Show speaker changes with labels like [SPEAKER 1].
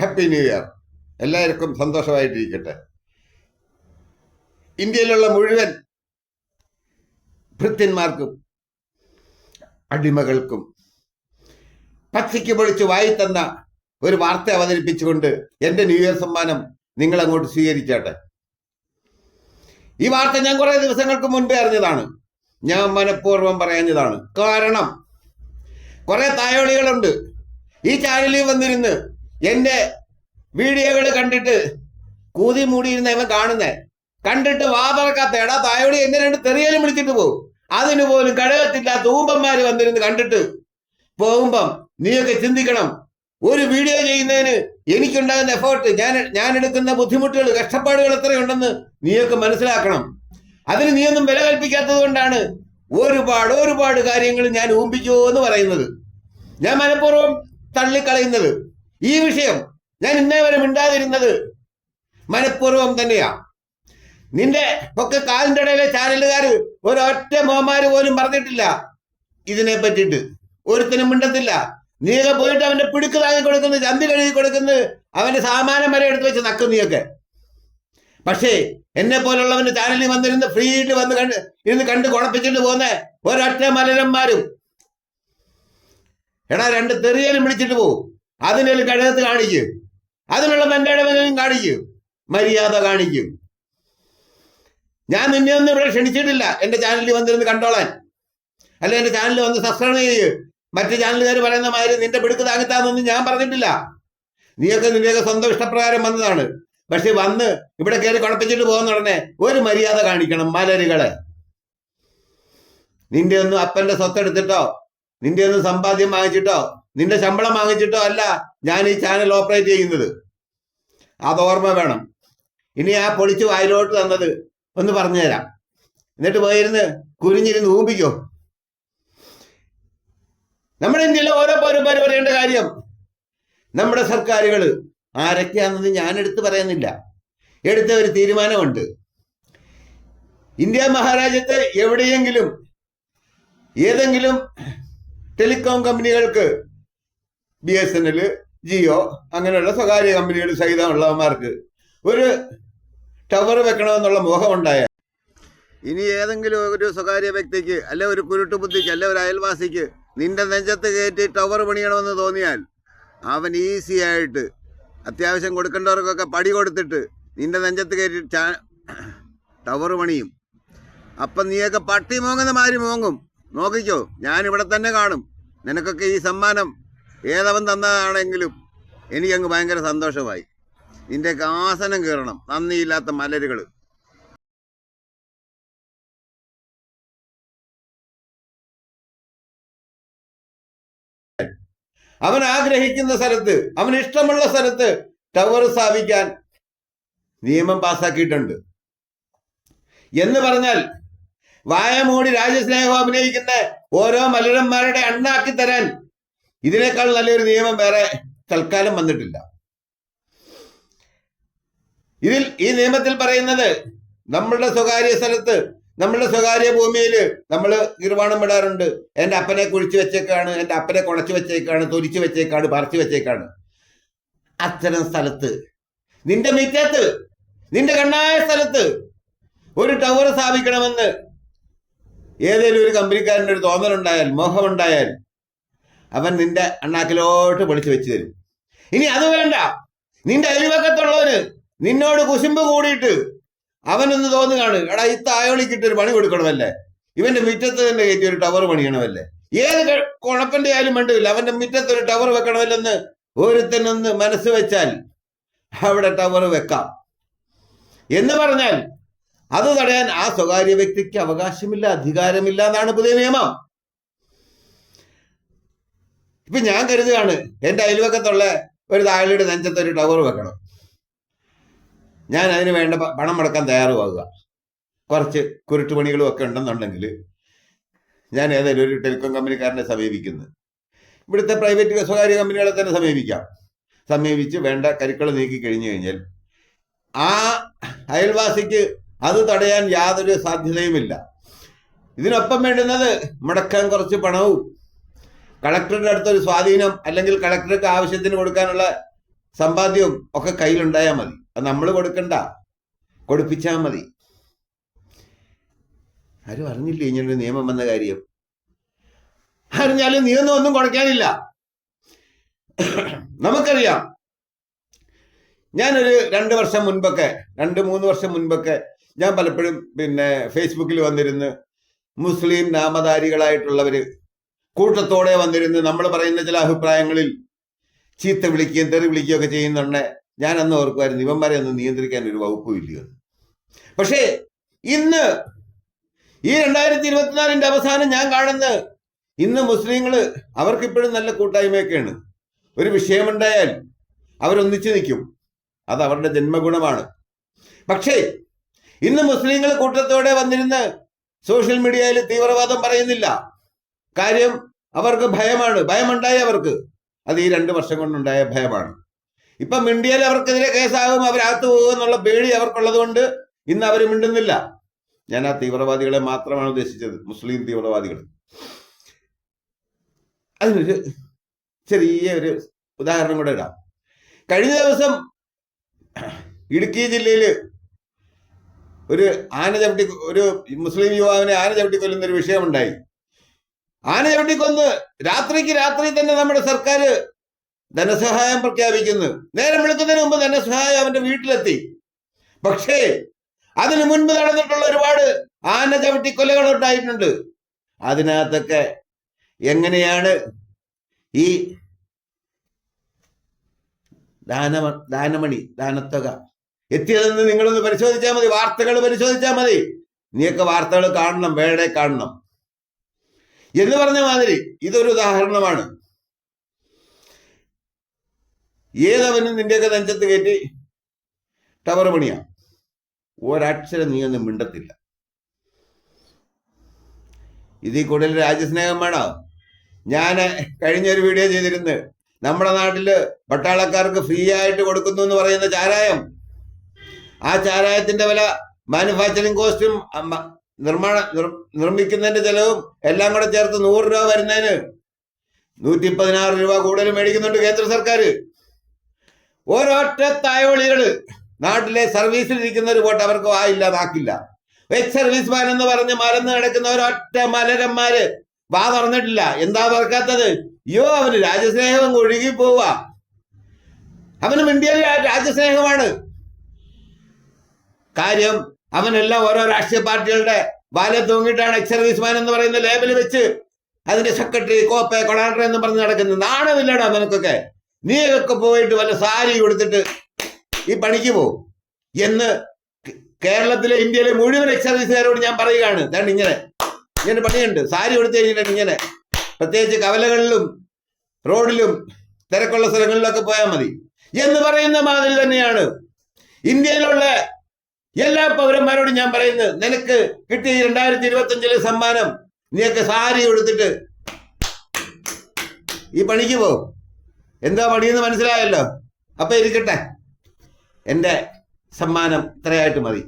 [SPEAKER 1] Happy new year എല്ലാവർക്കും സന്തോഷമായിട്ടിരിക്കട്ടെ. ഇന്ത്യയിലുള്ള മുഴുവൻ ഭൃത്യന്മാർക്കും അടിമകൾക്കും പച്ചയ്ക്ക് പൊളിച്ച് വായി തന്ന ഒരു വാർത്ത അവതരിപ്പിച്ചുകൊണ്ട് എന്റെ ന്യൂ ഇയർ സമ്മാനം നിങ്ങൾ അങ്ങോട്ട് സ്വീകരിച്ചാട്ടെ. ഈ വാർത്ത ഞാൻ കുറേ ദിവസങ്ങൾക്ക് മുൻപേ അറിഞ്ഞതാണ്. ഞാൻ മനഃപൂർവം പറയുന്നതാണ് കാരണം കുറെ തായോളികളുണ്ട്. ഈ ചാനലിൽ വന്നിരുന്ന് എന്റെ വീഡിയോകൾ കണ്ടിട്ട് കൂതി മൂടിയിരുന്ന ഇവൻ കാണുന്നേ. കണ്ടിട്ട് വാ എടാ തായോളി എന്നെ രണ്ട് തെറിയലും വിളിച്ചിട്ട് പോകും അതിനു പോലും കഴകത്തില്ലാത്ത ഊമ്പന്മാര് വന്നിരുന്ന് കണ്ടിട്ട് പോകുമ്പം നീയൊക്കെ ചിന്തിക്കണം ഒരു വീഡിയോ ചെയ്യുന്നതിന് എനിക്കുണ്ടാകുന്ന എഫേർട്ട് ഞാൻ ഞാൻ എടുക്കുന്ന ബുദ്ധിമുട്ടുകൾ കഷ്ടപ്പാടുകൾ എത്രയുണ്ടെന്ന് നീയൊക്കെ മനസ്സിലാക്കണം. അതിന് നീയൊന്നും വില കൽപ്പിക്കാത്തത് കൊണ്ടാണ് ഒരുപാട് ഒരുപാട് കാര്യങ്ങൾ ഞാൻ ഊമ്പിക്കോ എന്ന് പറയുന്നത്. ഞാൻ മനഃപൂർവം തള്ളിക്കളയുന്നത്. ഈ വിഷയം ഞാൻ ഇന്നേ വരെ മിണ്ടാതിരുന്നത് മനഃപൂർവം തന്നെയാ. നിന്റെ ഒക്കെ കാലിന്റെ ഇടയിലെ ചാനലുകാർ ഒരൊറ്റ മോമാര് പോലും പറഞ്ഞിട്ടില്ല ഇതിനെ പറ്റിയിട്ട് ഒരുത്തിനും മിണ്ടത്തില്ല. നീയൊക്കെ പോയിട്ട് അവന്റെ പിടുക്ക് താങ്ങി കൊടുക്കുന്നു ചന്തി കഴുകി കൊടുക്കുന്നു അവന്റെ സാമാനം വരെ എടുത്തു വെച്ച് നക്കും നീയൊക്കെ. പക്ഷേ എന്നെ പോലുള്ളവന്റെ ചാനലിൽ വന്നിരുന്ന് ഫ്രീ ആയിട്ട് വന്ന് കണ്ട് ഇരുന്ന് കണ്ട് കുഴപ്പിച്ചിട്ട് പോകുന്ന ഒരൊറ്റ മലരന്മാരും. എടാ രണ്ട് തെറിയാലും വിളിച്ചിട്ട് പോകും അതിനൊരു കഴകത്ത് കാണിക്കും. അതിനുള്ള മെന്റെ ഇടവനും കാണിക്കും. മര്യാദ കാണിക്കും. ഞാൻ നിന്നെ ഒന്നും ഇവിടെ ക്ഷണിച്ചിട്ടില്ല. എന്റെ ചാനലിൽ വന്നിരുന്ന് കണ്ടോളാൻ. അല്ല എന്റെ ചാനലിൽ വന്ന് സബ്സ്ക്രൈബ് ചെയ്യ്. മറ്റു ചാനലുകാർ പറയുന്ന മാതിരി നിന്റെ പിടുക്ക് താങ്ങിത്താന്നൊന്നും ഞാൻ പറഞ്ഞിട്ടില്ല. നീയൊക്കെ നിന്റെയൊക്കെ സ്വന്തം ഇഷ്ടപ്രകാരം വന്നതാണ്. പക്ഷെ വന്ന് ഇവിടെ കയറി കുഴപ്പിച്ചിട്ട് പോകുന്ന ഉടനെ ഒരു മര്യാദ കാണിക്കണം മലരുകളെ. നിന്റെ ഒന്നും അപ്പന്റെ സ്വത്തെടുത്തിട്ടോ നിന്റെ ഒന്നും സമ്പാദ്യം വാങ്ങിച്ചിട്ടോ നിന്റെ ശമ്പളം വാങ്ങിച്ചിട്ടോ അല്ല ഞാൻ ഈ ചാനൽ ഓപ്പറേറ്റ് ചെയ്യുന്നത്. അത് ഓർമ്മ വേണം. ഇനി ആ പൊളിച്ച് വായിലോട്ട് തന്നത് ഒന്ന് പറഞ്ഞു തരാം എന്നിട്ട് പോയിരുന്ന് കുരിഞ്ഞിരുന്ന് ഊമ്പിക്കോ. നമ്മുടെ ഇന്ത്യയിലെ ഓരോ പൗരന്മാർ പറയേണ്ട കാര്യം നമ്മുടെ സർക്കാരുകൾ ആരൊക്കെയാണെന്ന് ഞാൻ എടുത്തു പറയുന്നില്ല. എടുത്ത ഒരു തീരുമാനമുണ്ട്. ഇന്ത്യ മഹാരാജ്യത്തെ എവിടെയെങ്കിലും ഏതെങ്കിലും ടെലികോം കമ്പനികൾക്ക് B S N L Jio അങ്ങനെയുള്ള സ്വകാര്യ കമ്പനികൾ സഹിതമുള്ളവന്മാർക്ക് ഒരു ടവർ വെക്കണമെന്നുള്ള മോഹമുണ്ടായ ഇനി ഏതെങ്കിലും ഒരു സ്വകാര്യ വ്യക്തിക്ക് അല്ലെ ഒരു കുരുട്ടുബുദ്ധിക്ക് അല്ലെ ഒരു അയൽവാസിക്ക് നിന്റെ നെഞ്ചത്ത് കയറ്റി ടവർ പണിയണമെന്ന് തോന്നിയാൽ അവൻ ഈസി ആയിട്ട് അത്യാവശ്യം കൊടുക്കേണ്ടവർക്കൊക്കെ പടി കൊടുത്തിട്ട് നിന്റെ നെഞ്ചത്ത് കയറ്റി ടവർ പണിയും. അപ്പം നീയൊക്കെ പട്ടി മോങ്ങുന്ന മാതിരി മോങ്ങും. നോക്കിക്കോ ഞാനിവിടെ തന്നെ കാണും. നിനക്കൊക്കെ ഈ സമ്മാനം ഏതവൻ തന്നതാണെങ്കിലും എനിക്കങ്ങ് ഭയങ്കര സന്തോഷമായി. നിന്റെ ആസനം കയറണം നന്ദിയില്ലാത്ത മലരുകൾ അവൻ ആഗ്രഹിക്കുന്ന സ്ഥലത്ത് അവൻ ഇഷ്ടമുള്ള സ്ഥലത്ത് ടവർ സ്ഥാപിക്കാൻ നിയമം പാസ്സാക്കിയിട്ടുണ്ട്. എന്ന് പറഞ്ഞാൽ വായമൂടി രാജ്യസ്നേഹം അഭിനയിക്കുന്ന ഓരോ മലരന്മാരുടെ അണ്ണാക്കി തരാൻ ഇതിനേക്കാൾ നല്ലൊരു നിയമം വേറെ തൽക്കാലം വന്നിട്ടില്ല. ഇതിൽ ഈ നിയമത്തിൽ പറയുന്നത് നമ്മളുടെ സ്വകാര്യ സ്ഥലത്ത് നമ്മളുടെ സ്വകാര്യ ഭൂമിയിൽ നമ്മൾ നിർവാണം വിടാറുണ്ട് എന്റെ അപ്പനെ കുഴിച്ചു വെച്ചേക്കാണ് എന്റെ അപ്പനെ കുണച്ചു വെച്ചേക്കാണ് തൊലിച്ചു വെച്ചേക്കാണ് പറിച്ചു വെച്ചേക്കാണ്. അത്തരം സ്ഥലത്ത് നിന്റെ മിറ്റത്ത് നിന്റെ കണ്ണായ സ്ഥലത്ത് ഒരു ടവർ സ്ഥാപിക്കണമെന്ന് ഏതെങ്കിലും ഒരു കമ്പനിക്കാരന്റെ ഒരു തോന്നലുണ്ടായാൽ മോഹമുണ്ടായാൽ അവൻ നിന്റെ അണ്ണാക്കിലോട്ട് പൊളിച്ചു വെച്ചു തരും. ഇനി അത് വേണ്ട. നിന്റെ അയൽവക്കത്തുള്ളവന് നിന്നോട് കുശുമ്പ് കൂടിയിട്ട് അവനൊന്ന് തോന്നുകയാണ് എടാ ഈ തായോളിക്കിട്ട് ഒരു പണി കൊടുക്കണമല്ലേ? ഇവന്റെ മുറ്റത്ത് തന്നെ കയറ്റി ഒരു ടവർ പണിയണമല്ലേ? ഏത് കുഴപ്പന്റെ ആയാലും വേണ്ടില്ല. അവന്റെ മുറ്റത്ത് ഒരു ടവർ വെക്കണമല്ലെന്ന് ഒരുത്തനൊന്ന് മനസ്സ് വെച്ചാൽ അവിടെ ടവർ വെക്കാം. എന്ന് പറഞ്ഞാൽ അത് തടയാൻ ആ സ്വകാര്യ വ്യക്തിക്ക് അവകാശമില്ല അധികാരമില്ല എന്നാണ് പുതിയ നിയമം. ഇപ്പൊ ഞാൻ കരുതുകയാണ് എന്റെ അയൽവക്കത്തുള്ള ഒരു താഴെയുടെ നെഞ്ചത്ത് ഒരു ടവർ വെക്കണം. ഞാൻ അതിന് വേണ്ട പണം മുടക്കാൻ തയ്യാറുമാകുക കുറച്ച് കുരുട്ടുപണികളും ഒക്കെ ഉണ്ടെന്നുണ്ടെങ്കിൽ ഞാൻ ഏതായാലും ഒരു ടെലികോം കമ്പനിക്കാരനെ സമീപിക്കുന്നു. ഇവിടുത്തെ പ്രൈവറ്റ് സ്വകാര്യ കമ്പനികളെ തന്നെ സമീപിക്കാം. സമീപിച്ച് വേണ്ട കരുക്കൾ നീക്കി കഴിഞ്ഞു കഴിഞ്ഞാൽ ആ അയൽവാസിക്ക് അത് തടയാൻ യാതൊരു സാധ്യതയുമില്ല. ഇതിനൊപ്പം വേണ്ടുന്നത് മുടക്കാൻ കുറച്ച് പണവും കളക്ടറുടെ അടുത്തൊരു സ്വാധീനം അല്ലെങ്കിൽ കളക്ടർക്ക് ആവശ്യത്തിന് കൊടുക്കാനുള്ള സമ്പാദ്യവും ഒക്കെ കയ്യിലുണ്ടായാൽ മതി. അത് നമ്മൾ കൊടുക്കണ്ട. കൊടുപ്പിച്ചാൽ മതി. ആരും അറിഞ്ഞില്ലേ ഇങ്ങനൊരു നിയമം വന്ന കാര്യം? അറിഞ്ഞാലും നീയൊന്നും ഒന്നും കൊടുക്കാനില്ല നമുക്കറിയാം. ഞാനൊരു രണ്ട് വർഷം മുൻപൊക്കെ രണ്ട് മൂന്ന് വർഷം മുൻപൊക്കെ ഞാൻ പലപ്പോഴും പിന്നെ ഫേസ്ബുക്കിൽ വന്നിരുന്ന് മുസ്ലിം നാമധാരികളായിട്ടുള്ളവര് കൂട്ടത്തോടെ വന്നിരുന്ന് നമ്മൾ പറയുന്ന ചില അഭിപ്രായങ്ങളിൽ ചീത്ത വിളിക്കുകയും തെറി വിളിക്കുകയും ഒക്കെ ചെയ്യുന്നുണ്ട്. ഞാൻ അന്ന് ഓർക്കുമായിരുന്നു ഇവന്മാരെ ഒന്നും നിയന്ത്രിക്കാൻ ഒരു വകുപ്പും ഇല്ലയോ പക്ഷേ ഇന്ന് ഈ രണ്ടായിരത്തി ഇരുപത്തിനാലിന്റെ അവസാനം ഞാൻ കാണുന്ന ഇന്ന് മുസ്ലിങ്ങൾ അവർക്കിപ്പോഴും നല്ല കൂട്ടായ്മയൊക്കെയാണ്. ഒരു വിഷയമുണ്ടായാൽ അവരൊന്നിച്ചു നിൽക്കും. അത് അവരുടെ ജന്മഗുണമാണ്. പക്ഷേ ഇന്ന് മുസ്ലിങ്ങൾ കൂട്ടത്തോടെ വന്നിരുന്ന് സോഷ്യൽ മീഡിയയിൽ തീവ്രവാദം പറയുന്നില്ല. കാര്യം അവർക്ക് ഭയമാണ്. ഭയമുണ്ടായി അവർക്ക്. അത് ഈ രണ്ട് വർഷം കൊണ്ടുണ്ടായ ഭയമാണ്. ഇപ്പൊ മിണ്ടിയാൽ അവർക്കെതിരെ കേസാകും അവരകത്ത് പോകും എന്നുള്ള പേടി അവർക്കുള്ളത് കൊണ്ട് ഇന്ന് അവർ മിണ്ടുന്നില്ല. ഞാൻ ആ തീവ്രവാദികളെ മാത്രമാണ് ഉദ്ദേശിച്ചത്. മുസ്ലിം തീവ്രവാദികൾ അതിനൊരു ചെറിയ ഒരു ഉദാഹരണം കൂടെ ഇടാം. കഴിഞ്ഞ ദിവസം ഇടുക്കി ജില്ലയിൽ ഒരു ആന ചവിട്ടി ഒരു മുസ്ലിം യുവാവിനെ ആന ചവിട്ടി കൊല്ലുന്ന ഒരു വിഷയമുണ്ടായി. ആന ചവിട്ടി കൊന്ന് രാത്രിക്ക് രാത്രി തന്നെ നമ്മുടെ സർക്കാർ ധനസഹായം പ്രഖ്യാപിക്കുന്നു. നേരം വിളിക്കുന്നതിന് മുമ്പ് ധനസഹായം അവന്റെ വീട്ടിലെത്തി. പക്ഷേ അതിനു മുൻപ് നടന്നിട്ടുള്ള ഒരുപാട് ആന ചവിട്ടി കൊലകൾ ഉണ്ടായിട്ടുണ്ട്. അതിനകത്തൊക്കെ എങ്ങനെയാണ് ഈ ദാനമ ദാനമണി ദാനത്തുക എത്തിയതെന്ന് നിങ്ങളൊന്ന് പരിശോധിച്ചാൽ മതി. വാർത്തകൾ പരിശോധിച്ചാൽ മതി. നീയൊക്കെ വാർത്തകൾ കാണണം വേടെ കാണണം. എന്ന് പറഞ്ഞ മാതിരി ഇതൊരു ഉദാഹരണമാണ്. ഏതവനും നിന്റെയൊക്കെ നെഞ്ചത്ത് കയറ്റി ടവർ പണിയാ. ഒരക്ഷരം നീ ഒന്നും മിണ്ടത്തില്ല. ഇതിൽ കൂടുതൽ രാജ്യസ്നേഹം വേണോ? ഞാൻ കഴിഞ്ഞൊരു വീഡിയോ ചെയ്തിരുന്നു. നമ്മുടെ നാട്ടിൽ പട്ടാളക്കാർക്ക് ഫ്രീ ആയിട്ട് കൊടുക്കുന്നു എന്ന് പറയുന്ന ചാരായം. ആ ചാരായത്തിന്റെ വില മാനുഫാക്ചറിങ് കോസ്റ്റും നിർമ്മാണ നിർ- നിർമ്മിക്കുന്നതിന്റെ ചെലവും എല്ലാം കൂടെ ചേർത്ത് നൂറ് രൂപ വരുന്നതിന് നൂറ്റി പതിനാറ് രൂപ കൂടുതൽ മേടിക്കുന്നുണ്ട് കേന്ദ്ര സർക്കാർ ഒരൊറ്റ തായവളികൾ നാട്ടിലെ സർവീസിൽ ഇരിക്കുന്നവർ പോട്ടെ അവർക്ക് വായില്ല നാക്കില്ല എക്സ് സർവീസ്മാൻ എന്ന് പറഞ്ഞ് മലന്ന് കിടക്കുന്ന ഒരൊറ്റ മലരന്മാര് വാ തുറന്നിട്ടില്ല. എന്താ തുറക്കാത്തത് അയ്യോ അവന് രാജ്യസ്നേഹം ഒഴുകി പോവുക. അവനും ഇന്ത്യയിൽ രാജ്യസ്നേഹമാണ്. കാര്യം അവനെല്ലാം ഓരോ രാഷ്ട്രീയ പാർട്ടികളുടെ വാലെ തൂങ്ങിയിട്ടാണ് എക്സ് എന്ന് പറയുന്ന ലേബൽ വെച്ച് അതിന്റെ സെക്രട്ടറി കോപ്പ കൊളാണ്ടർ എന്ന് പറഞ്ഞ് നടക്കുന്നത്. നാണമില്ലടാ നിനക്കൊക്കെ നീയൊക്കെ പോയിട്ട് വല്ല സാരി കൊടുത്തിട്ട് ഈ പണിക്ക് പോകും എന്ന് കേരളത്തിലെ ഇന്ത്യയിലെ മുഴുവൻ എക്സ് സർവീസുകാരോട് ഞാൻ പറയുകയാണ്. ഇതാണ് ഇങ്ങനെ. ഇങ്ങനെ പണിയുണ്ട്. സാരി കൊടുത്തു കഴിഞ്ഞിട്ടാണ് ഇങ്ങനെ. പ്രത്യേകിച്ച് കവലകളിലും റോഡിലും തിരക്കുള്ള സ്ഥലങ്ങളിലൊക്കെ പോയാൽ മതി. എന്ന് പറയുന്ന മാതിരി തന്നെയാണ്. ഇന്ത്യയിലുള്ള എല്ലാ പൗരന്മാരോടും ഞാൻ പറയുന്നത് നിനക്ക് കിട്ടിയ രണ്ടായിരത്തി ഇരുപത്തി അഞ്ചിലെ സമ്മാനം. നീയൊക്കെ സാരി കൊടുത്തിട്ട് ഈ പണിക്ക് പോകും എന്താ പണിയെന്ന് മനസ്സിലായല്ലോ? അപ്പൊ ഇരിക്കട്ടെ. എന്റെ സമ്മാനം ഇത്രയായിട്ട് മതി.